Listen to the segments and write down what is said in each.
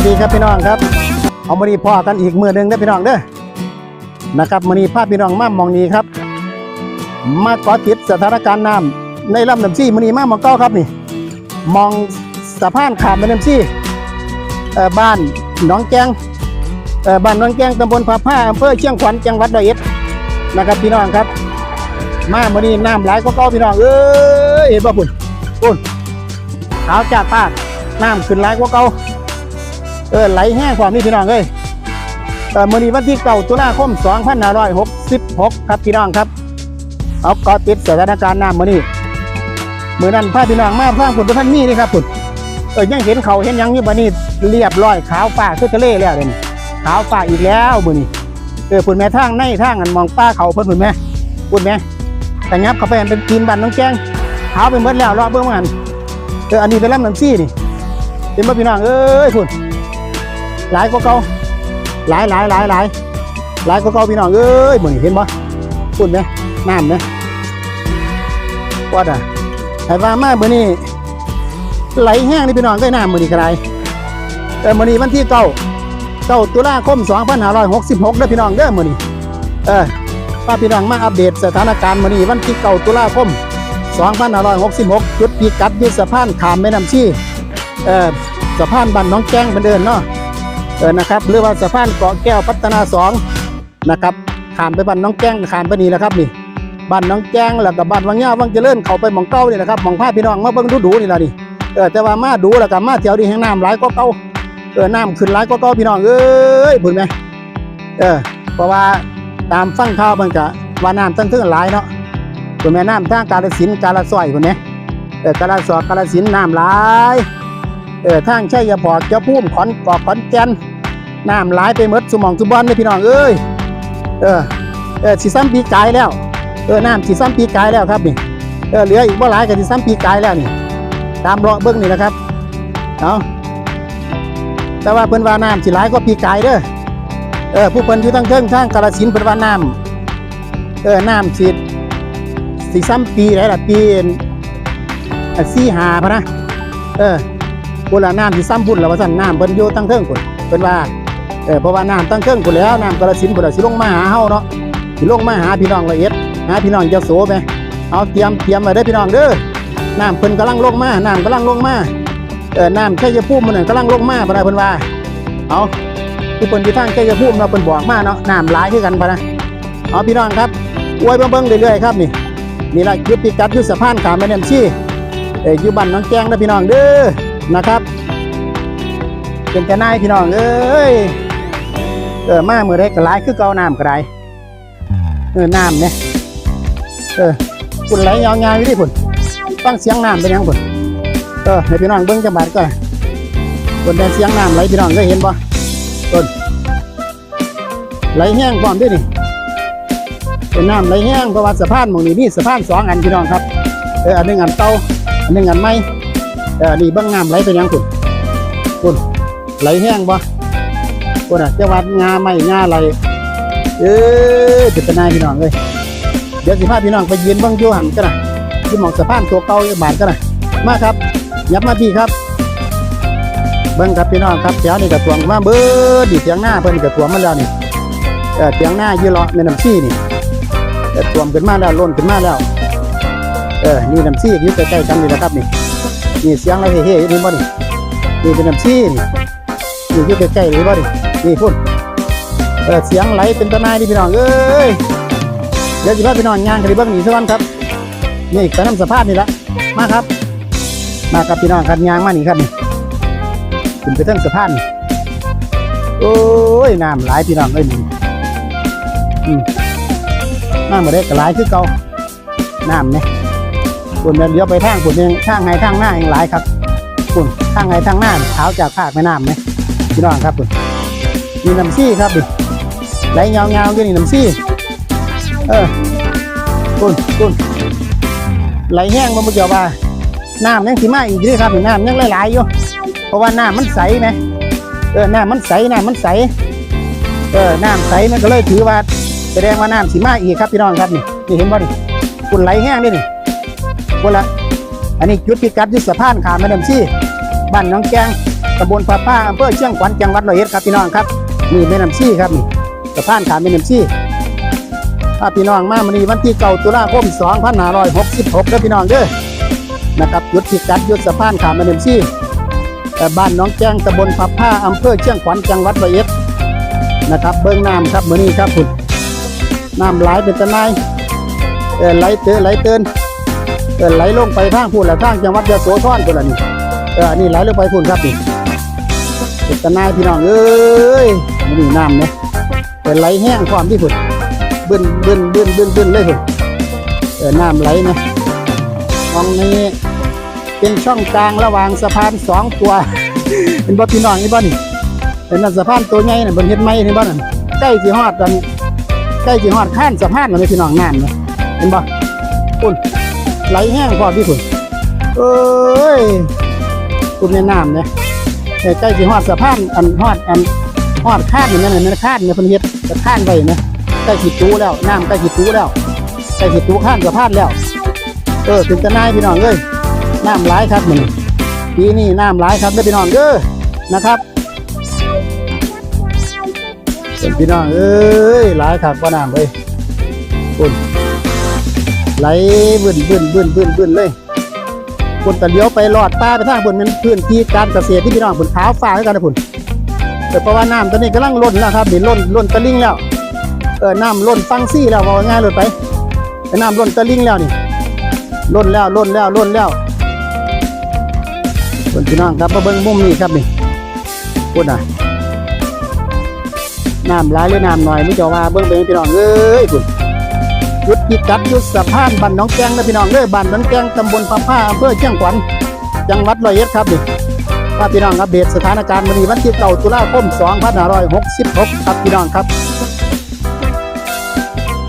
วัสดีครับพี่น้องครับ เอามานีพ่อกันอีกมือหนึ่งเด้พี่น้องเด้อนะครับมานีพาพพี่น้องมามองนี้ครับ มาเกอติดสถานการณ์น้ำในลำน้ำซี่มานีมามองเก้าครับนี่ มองสะพานขามแม่น้ำซี่บ้านหนองแกงบ้านหนองแกงตำบลผาผ้าอำเภอเชียงขวัญจังหวัดร้อยเอ็ดนะครับพี่น้องครับ มามานีน้ำไหลก็เก้าพี่น้องเอ้ยเห็นป่ะพุ่นพุ่นขาวจากปากน้ำขึ้นไหลกว่าเก่า เออไหลแห้งความนี่พี่น้องเอ้ยเออมื้อนี้วันที่เก้าตุลาคม2566 ครับพี่น้องครับ เอาเกอติดสถานการณ์น้ำมื้อนี้มื้อนั้นพาพี่น้องมาฟังผลประพันธ์มีนี่ครับพุ่นเออยังเห็นเขาเห็นยังอยู่บัดนี้เรียบร้อยขาวฟ้าคือทะเลแล้วเดี๋ยวนี้ขาวฟ้าอีกแล้วมื้อนี้เออพุ่นแม่ทางในทางอันมองป้าเขาเพิ่นพุ่นแม่พุ่นแม่แต่งับเขาไปเป็นกินบ้านน้องแกงขาวไปหมดแล้วรอเบิ่งว่าหั่นเอออันนี้เป็นลำน้ำซี่นี่เห็นบ่พี่น้องเอ้ยพุ่น หลายก็เก่าหลายหลายหลายหลายหลายก็เก่าพี่น้องเอ้ยเหมือนเห็นบ่พุ่นไหมน้ำไหมวัดอะไอ้ว่ามาเมื่อนี้ไหลแห้งนี่พี่น้องก็น้ำมือนี้กระไรเออมื่อนี้วันที่เก้าเก้าตุลาคม2566เด้อพี่น้องเด้อมื่อนี้เออป้าพี่น้องมาอัปเดตสถานการณ์มื่อนี้วันที่เก้าตุลาคม2566จุดพิกัดอยุสะพานขามแม่น้ำชีเออสะพานบ้านน้องแจ้งเหมือนเดิมเนาะ เออนะครับหรือว่าสะพานเกาะแก้วพัฒนาสองนะครับข้ามไปบ้านน้องแก้งข้ามไปนี่แหละครับนี่บ้านน้องแก้งแล้วก็บ้านวังเงาวังเจริญเขาไปหมองเก้านี่แหละครับหมองพาพี่น้องมาเบิ่งดูดูนี่แหละนี่เออแต่ว่ามาดูแล้วก็มาแถวนี้แห่งน้ำหลายก็เก่าเออน้ำขึ้นหลายก็เก่าพี่น้องเอ้ยบุญไหมเออเพราะว่าตามฟังข่าวมันก็ว่าน้ำตั้งเท่งหลายเนาะบุญแม่น้ำทางกาลสินกาลซอยบุญไหมเออกาลสอกกาลสินน้ำหลาย เออทางชัยพอร์ตเจ้าพุ่มขอนกอกขอนแก่นน้ำไหลไปหมดสมองสุบอนเลยพี่น้องเอ้ยเออเออสีซ้ำปีกายแล้วเออน้ำสีซ้ำปีกายแล้วครับนี่เออเหลืออีกบ่หลายกับสีซ้ำปีกายแล้วนี่ตามเลาะเบิ้งนี่นะครับเอาแต่ว่าเพิ่นว่าน้ำสีหลายก็ปีกายเด้อเออผู้เพิ่นอยู่ทั้งเทิงทางกาฬสินเพิ่นว่าน้ำเออน้ำสีสีซ้ำปีไหนล่ะปีสี่หาพะนะเออ กุละน้ำที่ซ้ำพุ่นแล้วว่าสั่นน้ำเพิ่นอยู่ตั้งเทิงพุ่นเพิ่นว่าเออเพราะว่าน้ำตั้งเทิงพุ่นแล้วน้ำกระสินพุ่นน่ะสิลงมาหาเฮาเนาะสิลงมาหาพี่น้องละเอียดหาพี่น้องจ้าโสไปเอาเตรียมเตรียมไว้เด้พี่น้องเด้อน้ำเพิ่นกำลังลงมาน้ำกำลังลงมาเออน้ำชัยภูมิมันนะกำลังลงมาบ่ได้เพิ่นว่าเอาที่เพิ่นอยู่ทางชัยภูมิเนาเพิ่นบอกมาเนาะน้ำหลายคือกันพะนะเอาพี่น้องครับอวยเบิ่งเรื่อยๆครับนี่นี่ละจุดพิกัดยู่สะพานขาแม่น้ำชีเอออยู่บ้านน้องแกงนะพี่น้องเด้อ นะครับ เป็นแต่นายพี่น้องเอ้ยเออมาเมื่อไรก็หลายคือเกาน้ำก็ได้เออน้ำเนี่ยเออคุณไหลยาวๆอยู่ดิคุณฟังเสียงน้ำเป็นยังคุณเออให้พี่น้องเบิ้งจังบาดก็ได้คนได้เสียงน้ำไหลพี่น้องได้เห็นบ่ต้นไหลแห้งความด้วยนี่เป็นน้ำไหลแห้งเพราะว่าสะพานหมองนี้นี่สะพานสองอันพี่น้องครับเอออันหนึ่งอันเก่าอันหนึ่งอันใหม่ เออนี่บิ้งน้ำไหลเป็นยังคุณคุณไหลแห้งบ่คุณอะจะวัดงาไม่งาไหลเอ้ยเป็นตาหนายพี่น้องเลยเดี๋ยวสิพาพี่น้องไปยืนเบังยู่หันกันนะที่หมองสะพานตัวเก่าบานกันนะมาครับ ยับมาพี่ครับเบิ้งครับพี่น้องครับแถวนี้กระตวงมาเบิดดิเสียงหน้าเพิ่นกระตวงมาแล้วนี่เออเสียงหน้ายี่เลาะในน้ำซี่นี่กระตวงขึ้นมาแล้วล้นขึ้นมาแล้ว เออนี่น้ำซี่อยู่ใกล้ๆกันนี่แหละครับนี่ นี่เสียงอะไรเฮ้ๆอยู่นี่บ่นี่นี่เป็นน้ำชีนี่นี่อยู่ใกล้ๆเลยบ่ดินี่พุ่นเออเสียงไหลเป็นตะนายนี่พี่น้องเอ้ยเดี๋ยวสิพาพี่น้องย่างกันไปเบิ่งนี่สักวันครับนี่ไปน้ำสะพานนี่ละมาครับ มากับพี่น้องครับย่างมาหนีครับนี่ขึ้นไปทั้งสะพานโอ้ยน้ำไหลายพี่น้องเอ้ยนี่อืมน้ำมาได้ก็ไหลายคือเก่าน้ำเนี่ย คนเดียวไปทางคนเองทางไงทางหน้าเองหลายครับคุณทางไงทางหน้าเท้าจากภาคแม่น้ำไหมพี่น้องครับคุณมีน้ำซี่ครับดิไหลเงาเงาๆอยู่นี่น้ำซี่เออคุณคุณไหลแห้งมาเมื่อกี้ว่าน้ำยังสีมาอีกด้วยครับนี่น้ำยังไหลายๆอยู่เพราะว่าน้ำมันใสไหมเออน้ำมันใสน้ำมันใสเออน้ำใสมันก็เลยถือว่าแสดงว่าน้ำสีมาอีกครับพี่น้องครับนี่นี่เห็นบ่ดิคุณไหลแห้งด้วยนี่ คุละอันนี้จุดพิกัดยุสะพานขามแม่น้ำชีบ้านน้องแกงตำบลพาป้าอำเภอเชียงขวัญจังหวัดร้อยเอ็ดครับพี่น้องครับนี่แม่น้ำซี่ครับนี่สะพานขามแม่น้ำซี่ถ้าพี่น้องมามันนี้วันที่เก้าตุลาคม2566เด้อพี่น้องเด้อนะครับยุดพิกัดยุดสะพานขามแม่น้ำซี่บ้านน้องแจ้งตำบลพาป้าอำเภอเชียงขวัญจังหวัดร้อยเอ็ดนะครับ เบิ้งน้ำครับมือนี้ครับคุณน้ำไหลเป็นตะไนเออไหลเตือะไหลเตือน เออไหลลงไปทางพูนและทางจังหวัดยะโสธรตัวละนี่เออนนี้ไหลลงไปพุ่นครับนี่เป็นตะนายพี่น้องเอ้ยมันนี่น้ำเนี่ยเป็นไหลแห้งความที่พุ่นบึนบึนบึนบึนบึนเลยพุ่นเออน้ำไหลนะมองนี้เป็นช่องกลางระหว่างสะพานสองตัวเป็นบ่พี่น้องนี่บ่นี่เป็นนั่นสะพานตัวใหญ่น่ะบนเฮ็ดไม้นี่บ่นั่นใกล้สิฮอดกันใกล้สิฮอดข้านสะพานแล้วนี่พี่น้องน้ำเนี่ยเห็นบ่พุ่น ไหลแห้งความที่พุ่นเอ้ยคุณแม่น้ำเนี่ยเอ่ใกล้สิฮอดสะพานอันฮอดอันฮอดข้านอยู่นั่นน่ะม่นข้านเนี่ยพิ่นเฮ็ดจะข้านไว้นะใกล้สิตู้แล้วน้ำใกล้สิตู้แล้วใกล้สิตูข้านสะพานแล้ว เออถึงจะนายพี่น้องเอ้ยน้ำหลายครับมันปีนี้น้ำหลายครับเด้พี่น้องเด้อนะครับเป็นพี่น้องเอ้ยหลายครับว่าน้ำเลยคุณ ไหลบึ้นบึ้นบึ้นบึ้นบึ้นเลยคนตะเลี้ยวไปหลอดป้าไปทางบนมันพื้นที่การเกษตรที่พี่น้องผลขาวฟ้าให้กันนะผลแต่เพราะว่าน้ำตอนนี้กำลังล้นแล้วครับเดี๋ยวล้นล้นตะลิงแล้วเออน้ำล้นฟังซี่แล้วว่าง่ายเลยไปน้ำล้นตะลิงแล้วนี่ล้นแล้วล้นแล้วล้นแล้วคนพี่น้องครับมาเบิ้งมุมนี้ครับนี่พูดน่ะน้ำหลายหรือน้ำหน่อยไม่จะว่าเบิ้งเป็นพี่น้องเอ้ยคุณ ยุดพิกัดยุดสะพานบ้านหนองแกงนะพี่น้องเด้อบ้านหนองแกงตำบลปะผ้าอำเภอเชียงขวัญจังหวัดร้อยเอ็ดครับนี่ถ้าพี่น้องอัปเดตสถานการณ์วันนี้วันที่เก้าตุลาคม2566ครับพี่น้องครับ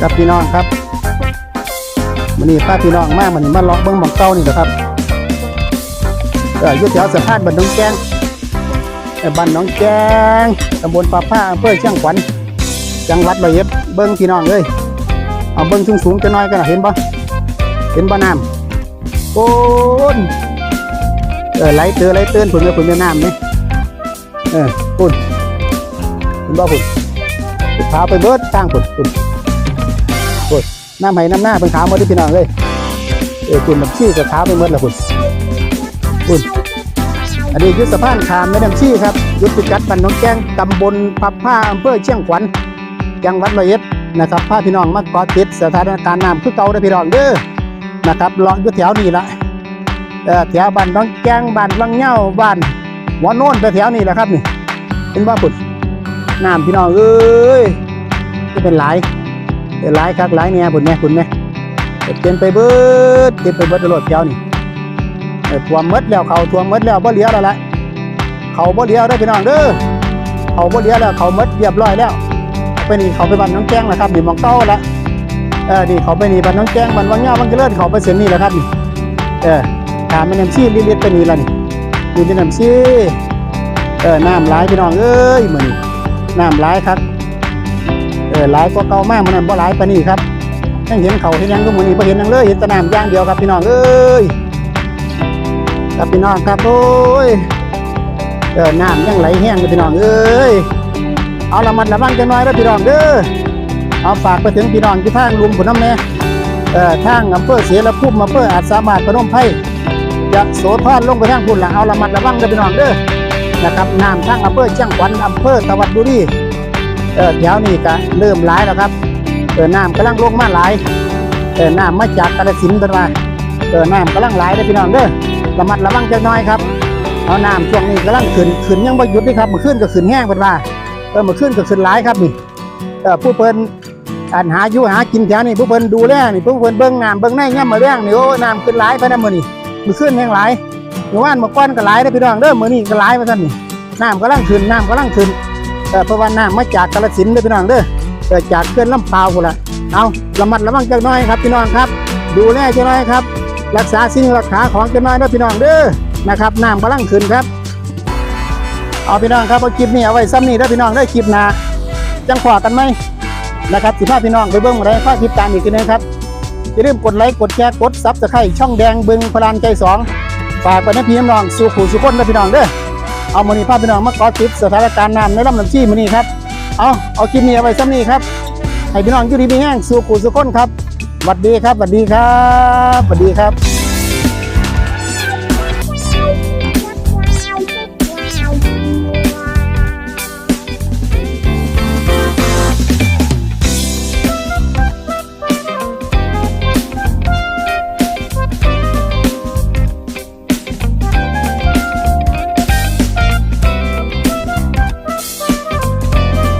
ครับพี่น้องครับวันนี้ป้าพี่น้องมาวันมาเลาะเบิ้งหมองเก้านี่นะครับเออยุดแถวสะพานบ้านหนองแกงบ้านหนองแกงตำบลปะผ้าอำเภอเชียงขวัญจังหวัดร้อยเอ็ดเบิ้งพี่น้องเลย เอาเบิ้งสูงสูงจะน้อยกันเห็นปะเห็นปะน้ำโอ้นเออไหลเตือไหลเตือนผุนกับผุนกับน้ำนี่เออพุ่นเห็นปะพุ่นขาวไปเบิดตั้งพุ่นพุ่นนน้ำไหน้ำหน้าเป็นขาวหมดที่พี่น้องเลยเออพุ่นน้ำชี้กับขาวไปหมดละพุ่นพุ่นอันนี้ยุทธสะพานขามแม่น้ำชี้ครับยุทธพิกัดบ้านหนองแกงตำบลพับผ้าอำเภอเชียงขวัญจังหวัดร้อยเอ็ด นะครับพาพี่น้องมาเกาะติดสถานการณ์น้ำคือเก่าได้พี่น้องเด้อนะครับเลาะอยู่แถวนี้ละแถวบ้านน้องแกงบ้านลังเหย้าบ้านหัวโน่นไปแถวนี้แหละครับนี่เห็นว่าปุ่นน้ำพี่น้องเอ้ยจะเป็นหลายเป็นหลายครับหลายเนี่ยปุ่นแม่ปุ่นแม่เต็มไปเบิดเต็มไปเบิดตลอดแถวนี่ทวมมดแล้วเขาทวมมดแล้วบ่เหลือแล้วละเขาบ่เหลือได้พี่น้องเด้อเขาบ่เหลือแล้วเขามดเรียบร้อยแล้ว ไปนี่เขาไปบ้านน้องแจ้งแล้วครับนี่มองเก้าแล้วเออนี่เขาไปนี่บ้านน้องแจ้งบ้านวังเงาวังเจริญเขาไปเส้นนี่แหละครับนี่เออถามแม่น้ำชีลิลิตไปนี่ละนี่นี่แม่น้ำชีเออน้ำไหลายพี่น้องเอ้ยเหมือนน้ำไหลายครับเออไหลายกว่าเก่ามากมันนั้นบ่ไหลายปนี่ครับยังเห็นเขาเห็นยังก็มือนี่บ่เห็นยังเลยเห็นแต่น้ำย่างเดียวครับพี่น้องเอ้ยครับพี่น้องครับโอ้ยเออน้ำยังไหลแห้งเลยพี่น้องเอ้ย เอาละมันระวังกันหน่อยนะพี่น้องเด้อเอาฝากไปถึงพี่น้องที่ทางลุมผุนน้ำแน่เอ่อทางอำเภอเสียระพุ่มอำเภออาจสามารถพนมไพ่จะโสธรลงไปทางพุ่นละเอาละมันระวังกันพี่น้องเด้อนะครับน้ำทางอำเภอเชียงขวัญอำเภอตะวัดบุรีเออแถวนี้ก็เริ่มหลายแล้วครับเออน้ำกำลังลงมาหลายเออน้ำมาจากกาฬสินเป็นว่าเออน้ำกำลังหลายเลยพี่น้องเด้อระมัดระวังจักหน่อยครับเอาน้ำช่วงนี้กำลังขึ้นขึ้นยังไม่หยุดนี่ครับมื่อคืนก็ขึ้นแห้งเป็นว่า เออมาขึ้นก็ขึ้นหลายครับนี่เออผู้เพิ่นอันหาอยู่หากินแถวนี่ผู้เพิ่นดูแลนี่ผู้เพิ่นเบิ่งน้ำเบิ่งในย่ำมาเรื่องนี่โอ้น้ำขึ้นหลายไปนะมื้อนี้มื้อขึ้นแห้งหลายเมื่อวานมื่อก่อนก็หลายเด้พี่น้องเด้อมื้อนี้ก็หลายว่าซั่นนี่น้ำกำลังขึ้นน้ำกำลังขึ้นเออเพราะว่าน้ำมาจากกาฬสินธุ์เด้อพี่น้องเด้อเออจากเขื่อนลำพาวพุ่นล่ะเอาระมัดระวังจักหน่อยครับพี่น้องครับ ดูแลจักหน่อยครับ รักษาสิ่งรักษาของจักหน่อยเด้อพี่น้องเด้อนะครับน้ำกำลังขึ้นครับ เอาพี่น้องครับเอาคลิปนี้เอาไว้ซ้ำนี้ได้พี่น้องได้คลิปนาจังขวากันไหมนะครับสิพาพี่น้องไปเบิ้งอะไรฝากติดตามอีกทีนึงครับอย่าลืมกดไลค์กดแชร์กดซับสไครต์ช่องแดงเบิ้งพลานใจสองฝากไปนะพี่น้องสู่ขู่สุคนนะพี่น้องเด้อเอามื้อนี้าพี่น้องมาเกาะติดสถานการณ์น้ำในลำน้ำชีมื้อนี้ครับเอาเอาคลิปนี้เอาไว้ซ้ำนี้ครับให้พี่น้องอยู่ดีมีแห้งสู่กูสุคนครับสวัสดีครับสวัสดีครับสวัสดีครับ